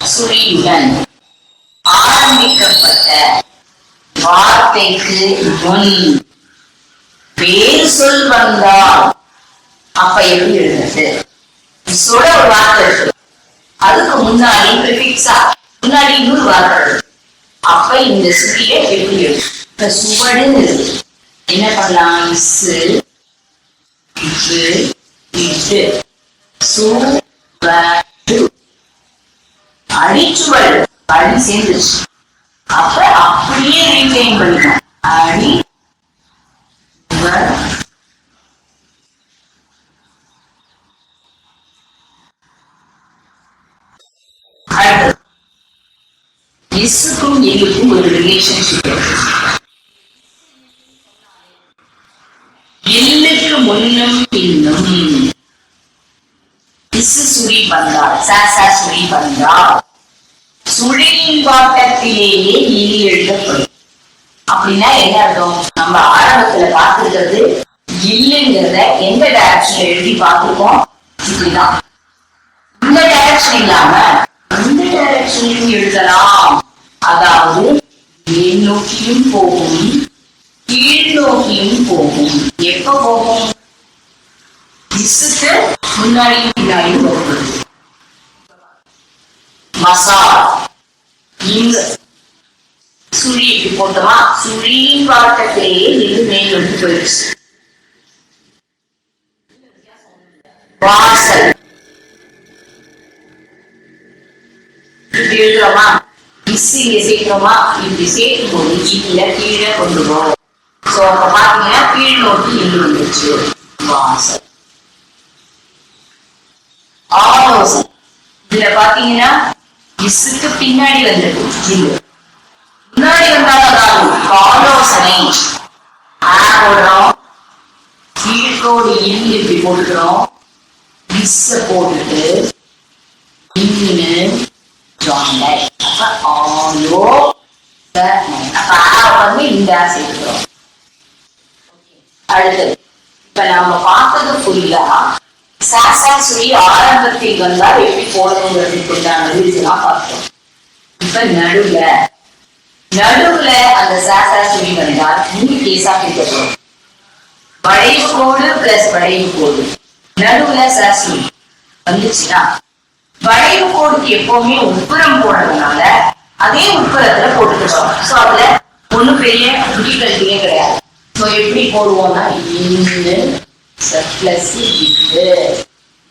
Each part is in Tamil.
சுரியுடன் ஆரம்பிக்கப்பட்ட வார்த்தைக்கு முன் வேறு சொல் வந்தால் அப்ப எப்படி இருந்தது சொல்ல ஒரு வார்த்தை இருக்கு. அதுக்கு முன்னாடி ப்ரிஃபிக்ஸா முன்னாடி இன்னொரு வார்த்தை இருக்கு. அப்ப இந்த சுழிய எப்படி இருக்கு இப்ப சுவடுன்னு இருக்கு. என்ன பண்ணலாம்? சு இது இது சு அடிச்சுவல் அடி சேர்ந்துச்சு அப்ப அப்படியே ரீடைன் பண்ணிக்கணும் அடி. இசுக்கும் எங்களுக்கும் ஒரு ரிலேஷன்ஷிப் எல்லுக்கு முன்னும் பின்னும். இசு சுரி வந்தால் சாசா சுரி வந்தால் சுழியின் வாட்டத்திலேயே எழுதப்படும். அப்படின்னா என்ன அர்த்தம்? நம்ம ஆரம்பத்துல பாத்துக்கிறது இல்லைங்கிறத எந்த டைரக்ஷன்ல எழுதி பார்த்துருக்கோம்? இப்படிதான். இந்த டைரக்ஷன் இல்லாம இந்த டைரக்ஷன்லையும் எழுதலாம். அதாவது மேல் நோக்கியும் போகும் கீழ் நோக்கியும் போகும். எப்ப போகும்? முன்னாடியும் பின்னாடியும் போகும். மசா நீங்க சுழி இப்படி போட்டோமா? சுழியின் வாட்டத்திலேயே இது மேல் எடுத்து போயிடுச்சு. வாசல். இப்படி எழுதுறோமா? மிஸ் இங்க சேர்க்கிறோமா இப்படி சேர்க்கும் போது கீழே கீழே கொண்டு போவோம் சோ அப்ப பாத்தீங்கன்னா கீழ் நோக்கி இங்கு வந்துச்சு வாசல். ஆலோசனை இதுல பாத்தீங்கன்னா மிஸ்ஸுக்கு பின்னாடி வந்தது. இல்ல. முன்னாடி வந்தாலும் அதாவது ஆலோசனை போடுறோம் கீழ்கோடு இல் இப்படி போட்டுக்கிறோம்? மிஸ்ஸ போட்டுட்டு இன்னு ஜாயின் அப்ப ஆலோ அப்ப ஆ வந்து இந்த ஆ சேர்த்துக்கிறோம் அடுத்தது. இப்ப நாம பார்த்தது ஃபுல்லா சாசா சொல்லி ஆரம்பத்தில் வந்தால் எப்படி போடணுங்கிறதுக்கு உண்டான ரீசனாக பார்த்தோம் இப்ப நடுவுல நடுவுல அந்த சாசா சொல்லி வந்தால் மூணு கேஸா பிரிக்கப்படும் வளைவு கோடு பிளஸ் வளைவு கோடு நடுவுல சாசுரி வந்துச்சுன்னா வளைவு கோடுக்கு எப்பவுமே உட்புறம் போடுறதுனால அதே உட்புறத்துல போட்டுக்கிறோம் சோ அதுல ஒண்ணும் பெரிய டிஃபிகல்ட்டியே கிடையாது சோ எப்படி போடுவோம்னா இன்னு பிளஸ் இது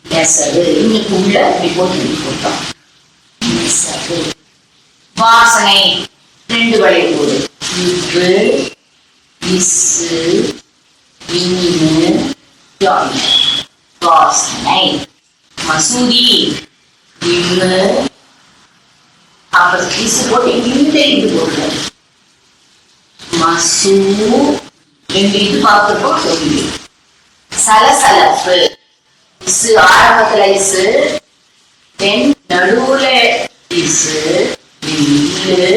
நெசவு இன்னைக்கு உள்ள இப்படி போட்டு இப்படி போட்டோம் நெசவு வாசனை ரெண்டு வளைவு கோடு இது இசு இன்னு வாசனை மசூதி இன்னு அப்புறம் கிசு போட்டு இந்த இது போட்டு மசூ ரெண்டு இது பார்த்துருக்கோம் சொல்லி சலசலப்பு. இசு ஆரம்பத்துல இசு தென் நடுவுல இசு இல்லு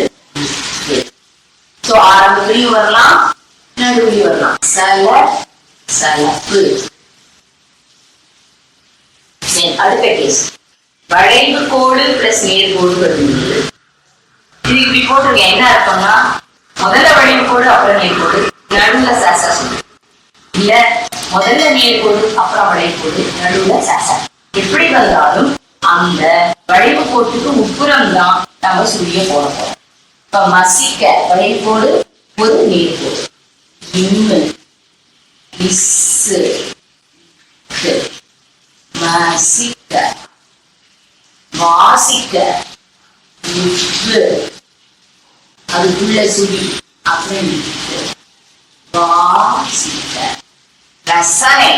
ஆரம்பத்துலயும் வரலாம் நடுவுலயும் வரலாம். சல சலப்பு. அடுத்த கேஸ் வளைவு கோடு பிளஸ் நேர்கோடு வரும்போது. இது இப்படி போட்டிருக்க என்ன அர்த்தம்னா முதல்ல வளைவு கோடு அப்புறம் நேர்கோடு நடுவுல சாசா சொல்லு. இல்ல முதல்ல நேர்கோடு அப்புறம் வளை கோடு. நடுவுல சாசா. எப்படி வந்தாலும் அந்த வளைவு கோட்டுக்கு உட்புறம் தான் நம்ம சுழிய போட போறோம் இப்ப மசிக்க வளைவு கோடு ஒரு நேர்கோடு இம்மு இஸ்ஸு மசிக்க வாசிக்க அதுக்குள்ள சுழி அப்புறம் வாசிக்க. ரசனை.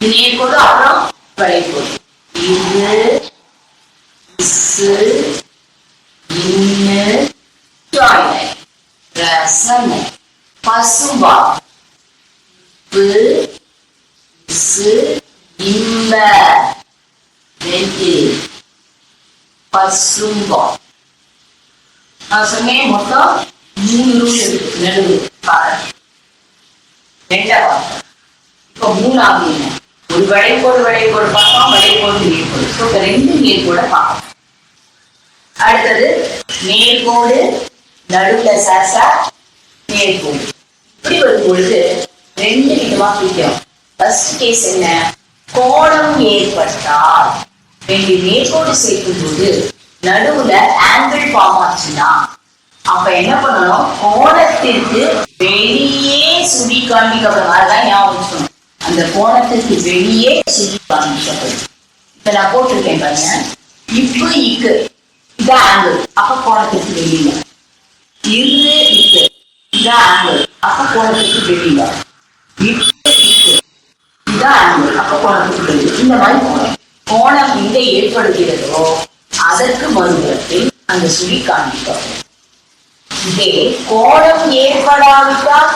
இது நேர்கோடு அப்புறம் வளைகோடு இது இசு இன்னு ஜாயினை ரசனை. பசும்பா உப்பு இசு இன்ப ரெண்டு. பசும்பா நான் சொன்னேன் மொத்தம் மூணு ரூல் இருக்கு. நடுவு. பாருங்க. ரெண்டா பார்த்தோம் இப்போ மூணாவது என்ன? ஒரு வளைகோடு வளைகோடு பார்த்தோம் வளைகோடு நீர்கோடு ஸோ இப்போ ரெண்டு நீர்கோட பார்க்கணும் அடுத்தது நேர்கோடு நடுவுல சாசா நேர்கோடு இப்படி வரும் பொழுது ரெண்டு விதமா பிரிக்கிறோம். ஃபர்ஸ்ட் கேஸ் என்ன? கோணம் ஏற்பட்டால். ரெண்டு நேர்கோடு சேர்க்கும் போது நடுவுல ஆங்கிள் ஃபார்ம் ஆச்சுன்னா அப்ப என்ன பண்ணணும்? கோணத்திற்கு வெளியே சுடி காண்பிக்கப்படும் அதெல்லாம் ஞாபகம் சொன்னோம் அந்த கோணத்திற்கு வெளியே சுடி காமிக்கப்படும். இப்போ நான் போட்டிருக்கேன் பாருங்க. இப்பு இக்கு. இதான் ஆங்கிள் அப்ப கோணத்திற்கு வெளியில. இரு இக்கு. இதான் ஆங்கிள் அப்ப கோணத்திற்கு வெளியில. இப்பு இக்கு. இதான் ஆங்கிள் அப்ப கோணத்திற்கு வெளியில. இந்த மாதிரி கோணம். கோணம் எங்க ஏற்படுகிறதோ அதற்கு மறுபுறத்தில் அந்த சுழி காண்பிக்கப்படும் இதே கோணம் ஏற்படாவிட்டால்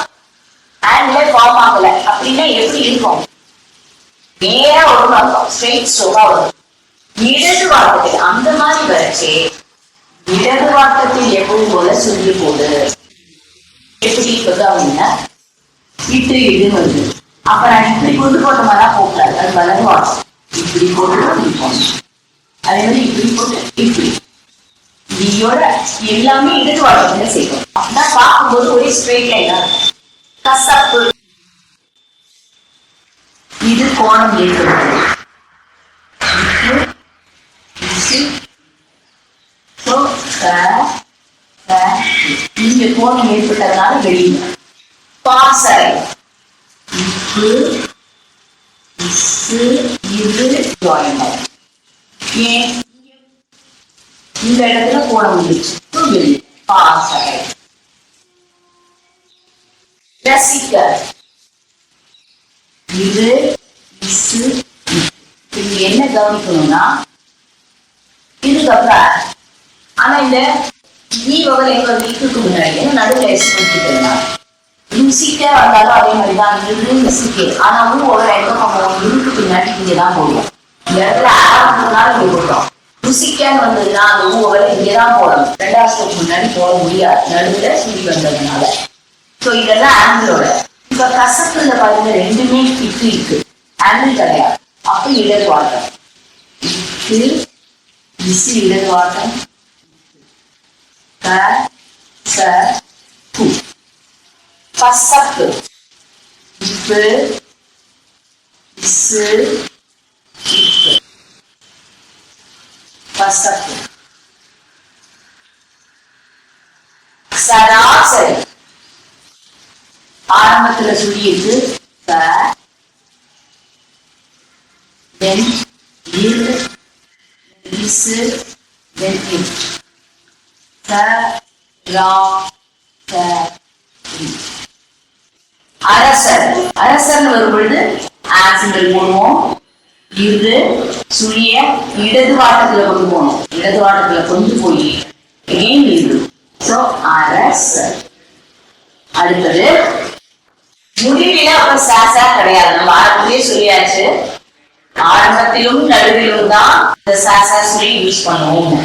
ஆங்கிள் ஃபார்ம் ஆகல அப்படின்னா எப்படி இருக்கும்? நேரா ஒரு பக்கம் ஸ்ட்ரெயிட் ஸ்ட்ரோக்கா வரும் இடது வாக்கத்தில் அந்த மாதிரி வரைச்சு இடது வாக்கத்தில் எப்பவும் போல சொல்லி போடு. எப்படி இருக்குது அப்படின்னா இட்டு இது வருது அப்ப நான் இப்படி கொண்டு போட்ட மாதிரி போகக்கூடாது. அது வலது வார்த்தை. இப்படி போட்டு அதே மாதிரி இப்படி போட்டு இப்படி. இதோட எல்லாமே இடது வார்த்தையில செய்வோம் அப்படின்னா பார்க்கும்போது ஒரே ஸ்ட்ரெயிட் லைனா இருக்கும். கசப்பு இது கோணம் ஏற்படுகிறது இங்க கோணம் ஏற்பட்டதுனால வெளியில பாசறை. இது ஜாயின் ஏன்? இந்த இடத்துல கோணம் வந்துச்சு So, வெளியே. பாசறை. ரசிக்க. இது இசு இது. என்ன கவனிக்கணும்னா இதுக்கப்புறம் ஆனா இந்த ஈ வகை எங்க வீட்டுக்கு முன்னாடி ஏன்னா நடுவில் எஸ் வந்தாலும் அதே மாதிரி தான் இது ருசிக்க ஆனா ஊ வகை எங்க பண்ணுவோம் இருக்கு பின்னாடி இங்க தான் போடுவோம் இந்த இடத்துல ஆரம்பத்தினால இங்க போட்டோம். ருசிக்கான்னு வந்ததுன்னா அந்த ஊ இங்கே தான் போடணும். ரெண்டாவது முன்னாடி போட முடியாது. நடுவுல சுடி வந்ததுனால. ஸோ இதெல்லாம் ஆங்கிளோட இப்ப கசப்புல பாருங்க ரெண்டுமே இக்கு இருக்கு ஆங்கிள் கிடையாது அப்ப இடது வாட்டம் இக்கு இசு இடது வாட்டம் க ச பு கசப்பு இப்பு இசு இப்பு கசப்பு சராசரி ஆரம்பத்துல சொல்லி அரசர். அரசர் வரும்பொழுது ஆக்சிடல் போடுவோம். இது சுழிய இடது வாட்டத்துல கொண்டு போகணும். இடது வாட்டத்துல கொண்டு போய் ஏன் இது சோ அரசர். அடுத்தது முடிவில அப்ப சாசா கிடையாது. நம்ம ஆரம்பத்திலே சொல்லியாச்சு. ஆரம்பத்திலும் நடுவிலும் தான் இந்த சாசா சொல்லி யூஸ் பண்ணுவோம்.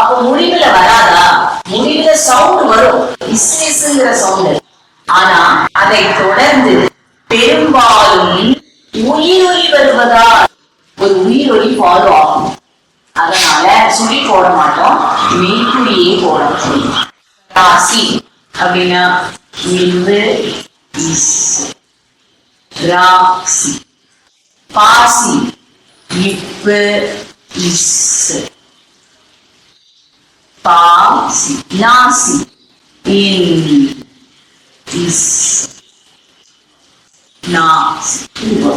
அப்ப முடிவுல வராதா? முடிவுல சவுண்ட் வரும். இஸ்ங்கிற சவுண்ட் ஆனா அதை தொடர்ந்து பெரும்பாலும் உயிரொலி வருவதால் ஒரு உயிரொலி ஃபாலோ ஆகும். அதனால சுழி போட மாட்டோம். மெய்க்குழியே போடணும் ராசி அப்படின்னா ராசி. பாசி. இப்பு இஸ். பாசி. நாசி. இன் இஸ். நாசி. இது